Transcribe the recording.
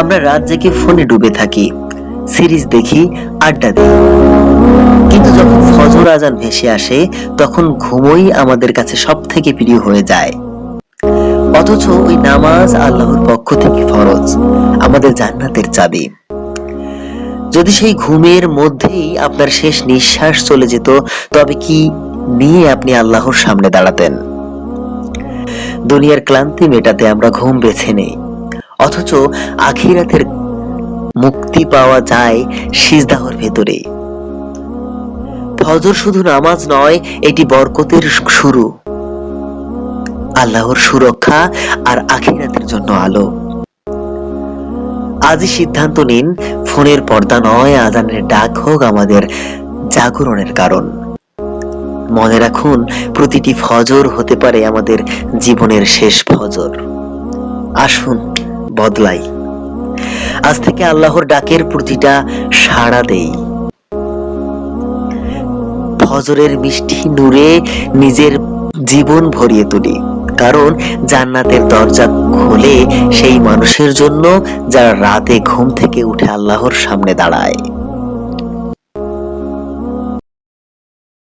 আমরা রাত জেগে ফোনে ডুবে থাকি? সিরিজ দেখি, আড্ডা দিই। কিন্তু যখন ফজর আজান ভেসে আসে, তখন ঘুমোই আমাদের কাছে সব থেকে প্রিয় হয়ে যায়। অথচ ওই নামাজ আল্লাহর পক্ষ থেকে ফরজ, আমাদের জান্নাতের চাবি। যদি সেই ঘুমের মধ্যেই আপনার শেষ নিঃশ্বাস চলে যেত, তবে কি নিয়ে আপনি আল্লাহর সামনে দাঁড়াতেন? দুনিয়ার ক্লান্তি মেটাতে আমরা ঘুম বেছে নেই। অথচ আখিরাতের মুক্তি পাওয়া যায় সিজদাহর ভেতরে ফজর শুধু নামাজ নয়, এটি বরকতের শুরু। আল্লাহর সুরক্ষা আর আখিরাতের জন্য আলো। আজই সিদ্ধান্ত নিন, ফোনের পর্দা নয় আজানের ডাক হোক আমাদের জাগরণের কারণ। মনে রাখুন, প্রতিটি ফজর হতে পারে আমাদের জীবনের শেষ ফজর। আসুন বদলাই। আজ থেকে আল্লাহর ডাকের প্রতিটা সাড়া দেই। ফজরের মিষ্টি নূরে নিজের জীবন ভরিয়ে তুলি, কারণ জান্নাতের দরজা খুলে সেই মানুষের জন্য যারা রাতে ঘুম থেকে উঠে আল্লাহর সামনে দাঁড়ায়।